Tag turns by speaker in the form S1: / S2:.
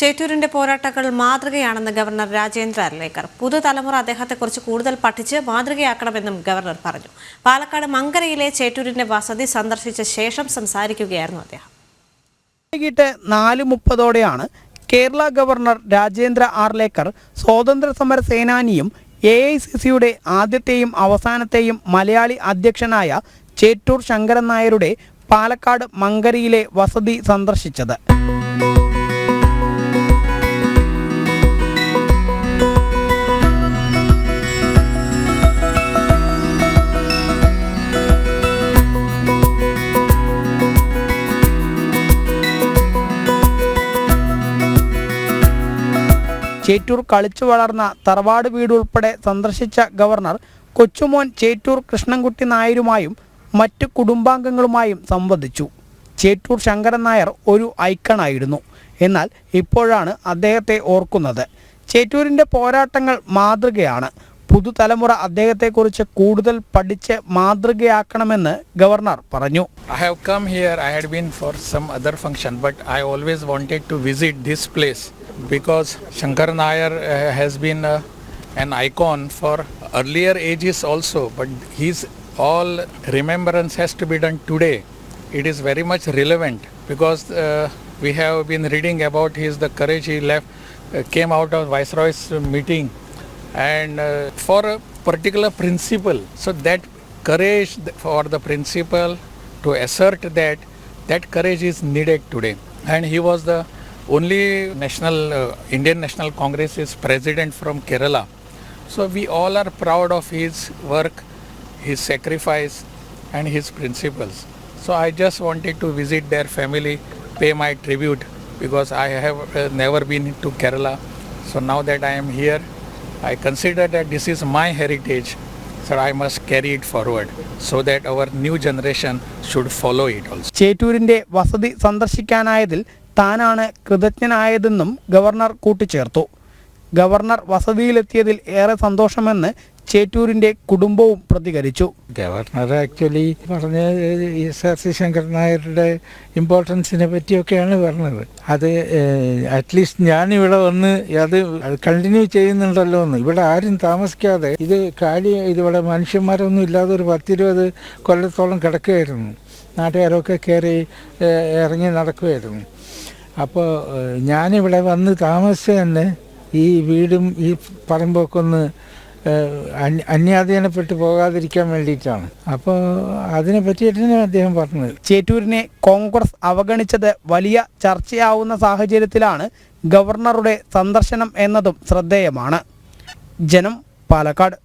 S1: ചേറ്റൂരിന്റെ പോരാട്ടങ്ങൾ മാതൃകയാണെന്ന് ഗവർണർ രാജേന്ദ്ര അർലേക്കർ പുതുതലമുറ അദ്ദേഹത്തെക്കുറിച്ച് കൂടുതൽ പഠിച്ച് മാതൃകയാക്കണമെന്നും ഗവർണർ പറഞ്ഞു. പാലക്കാട് മങ്കരയിലെ ചേറ്റൂരിന്റെ വസതി സന്ദർശിച്ച ശേഷം സംസാരിക്കുകയായിരുന്നു അദ്ദേഹം.
S2: വൈകിട്ട് നാല് മുപ്പതോടെയാണ് കേരള ഗവർണർ രാജേന്ദ്ര ആർലേക്കർ സ്വാതന്ത്ര്യ സമര സേനാനിയും എ ഐ സി സിയുടെ ആദ്യത്തെയും അവസാനത്തെയും മലയാളി അധ്യക്ഷനായ ചേറ്റൂർ ശങ്കരൻ നായരുടെ പാലക്കാട് മങ്കരയിലെ വസതി സന്ദർശിച്ചത്. ചേറ്റൂർ കളിച്ചു വളർന്ന തറവാട് വീട് ഉൾപ്പെടെ സന്ദർശിച്ച ഗവർണർ കൊച്ചുമോൻ ചേറ്റൂർ കൃഷ്ണൻകുട്ടി നായരുമായും മറ്റ് കുടുംബാംഗങ്ങളുമായും സംവദിച്ചു. ചേറ്റൂർ ശങ്കരൻ നായർ ഒരു ഐക്കണായിരുന്നു. എന്നാൽ ഇപ്പോഴാണ് അദ്ദേഹത്തെ ഓർക്കുന്നത്. ചേറ്റൂരിന്റെ പോരാട്ടങ്ങൾ മാതൃകയാണ്. പുതുതലമുറ അദ്ദേഹത്തെക്കുറിച്ച് കൂടുതൽ പഠിച്ച് മാതൃകയാക്കണമെന്ന് ഗവർണർ പറഞ്ഞു.
S3: I have come here I had been for some other function but I always wanted to visit this place because Shankar Nair has been an icon for earlier ages also but his all remembrance has to be done today it is very much relevant because we have been reading about his the courage he left came out of viceroy's meeting and uh, for a particular principle. So that courage for the principle to assert that that courage is needed today. And he was the only national uh, Indian National Congress's president from Kerala. So we all are proud of his work, his sacrifice, and his principles. So I just wanted to visit their family, pay my tribute because I have uh, never been to Kerala. So now that I am here, I consider that this is my heritage. So I must carry it forward so that our new generation should follow it also.
S2: ചേറ്റൂരിന്റെ വസതി സന്ദർശിക്കാനായതിൽ താനാണ് കൃതജ്ഞനായതെന്നും governor കൂട്ടിച്ചേർത്തു governor വസതിയിലെത്തിയതിൽ ഏറെ സന്തോഷമെന്ന് ചേറ്റൂരിന്റെ കുടുംബവും പ്രതികരിച്ചു.
S4: Governor actually പറഞ്ഞ സി ശങ്കർ നായരുടെ ഇമ്പോർട്ടൻസിനെ പറ്റിയൊക്കെയാണ് പറഞ്ഞത് അത് അറ്റ്ലീസ്റ്റ് ഞാൻ ഇവിടെ വന്ന് അത് കണ്ടിന്യൂ ചെയ്യുന്നുണ്ടല്ലോ എന്ന്. ഇവിടെ ആരും താമസിക്കാതെ ഇത് കാലി ഇതിവിടെ മനുഷ്യന്മാരൊന്നും ഇല്ലാതെ ഒരു പത്തിരുപത് കൊല്ലത്തോളം കിടക്കുകയായിരുന്നു. നാട്ടുകാരൊക്കെ കയറി ഇറങ്ങി നടക്കുമായിരുന്നു അപ്പോൾ ഞാനിവിടെ വന്ന് താമസിച്ച് തന്നെ ഈ വീടും ഈ പറമ്പൊക്കെ ഒന്ന് അന്യാധീനപ്പെട്ട് പോകാതിരിക്കാൻ വേണ്ടിയിട്ടാണ്. അപ്പോൾ അതിനെ പറ്റിയിട്ടാണ് അദ്ദേഹം പറഞ്ഞത്?
S2: ചേറ്റൂരിനെ കോൺഗ്രസ് അവഗണിച്ചത് വലിയ ചർച്ചയാവുന്ന സാഹചര്യത്തിലാണ് ഗവർണറുടെ സന്ദർശനം എന്നതും ശ്രദ്ധേയമാണ്. ജനം പാലക്കാട്